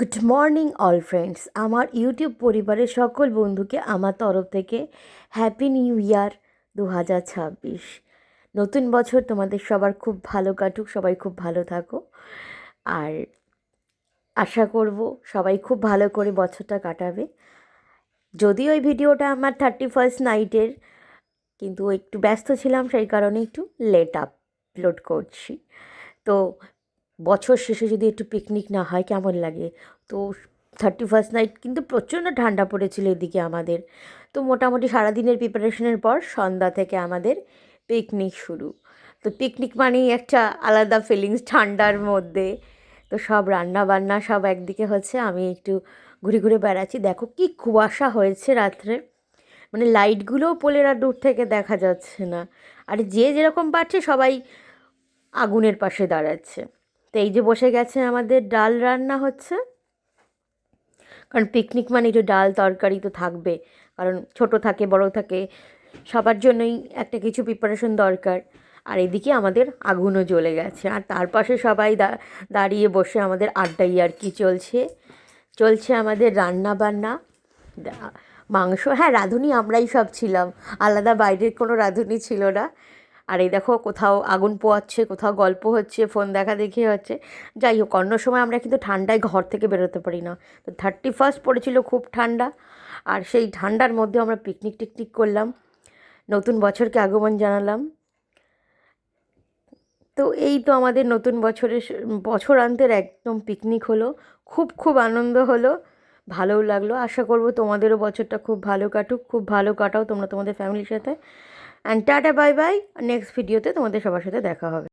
Good morning all friends আমার YouTube পরিবারের সকল বন্ধুকে আমার তরফ থেকে হ্যাপি নিউ ইয়ার দু হাজার ছাব্বিশ। নতুন বছর তোমাদের সবার খুব ভালো কাটুক, সবাই খুব ভালো থাকো আর আশা করব সবাই খুব ভালো করে বছরটা কাটাবে। যদিও ওই ভিডিওটা আমার থার্টি ফার্স্ট নাইটের কিন্তু একটু ব্যস্ত ছিলাম, সেই কারণে একটু লেট আপলোড করছি। তো বছর শেষে যদি একটু পিকনিক না হয়, কেমন লাগে? তো থার্টি ফার্স্ট নাইট কিন্তু প্রচণ্ড ঠান্ডা পড়েছিল এদিকে আমাদের। তো মোটামুটি সারাদিনের প্রিপারেশনের পর সন্ধ্যা থেকে আমাদের পিকনিক শুরু। তো পিকনিক মানেই একটা আলাদা ফিলিংস ঠান্ডার মধ্যে। তো সব রান্না বান্না সব একদিকে হচ্ছে, আমি একটু ঘুরে ঘুরে বেড়াচ্ছি। দেখো কি কুয়াশা হয়েছে রাত্রে। মানে লাইটগুলোও পোলেরা দূর থেকে দেখা যাচ্ছে না। আর যে যেরকম পারছে সবাই আগুনের পাশে দাঁড়াচ্ছে। তো এই যে বসে গেছে আমাদের ডাল রান্না হচ্ছে। কারণ পিকনিক মানে একটু ডাল তরকারি তো থাকবে। কারণ ছোট থাকে, বড় থাকে, সবার জন্যই একটা কিছু প্রিপারেশন দরকার। আর এদিকে আমাদের আগুনও জ্বলে গেছে। আর তার পাশে সবাই দাঁড়িয়ে বসে আমাদের আড্ডাই আর কি চলছে। চলছে আমাদের রান্না বান্না। মাংস হ্যাঁ রাঁধুনি আমরাই সব ছিলাম। আলাদা বাইরের কোনো রাঁধুনি ছিল না। আর এই দেখো কোথাও আগুন পোয়াচ্ছে, কোথাও গল্প হচ্ছে ফোন দেখা দেখি হচ্ছে। যাই হোক, অন্য সময় আমরা কিন্তু ঠান্ডায় ঘর থেকে বেরোতে পারি না। তো থার্টি ফার্স্ট পড়েছিল খুব ঠান্ডা, আর সেই ঠান্ডার মধ্যে আমরা পিকনিক টিকনিক করলাম। নতুন বছরকে আগমন জানালাম। তো এই তো আমাদের নতুন বছরের বছরান্তের একদম পিকনিক হলো। খুব খুব আনন্দ হলো, ভালোও লাগল। আশা করব তোমাদেরও বছরটা খুব ভালো কাটুক, খুব ভালো কাটাও তোমরা তোমাদের ফ্যামিলির সাথে। And tata bye bye next ভিডিওতে তোমাদের সবার সাথে দেখা হবে।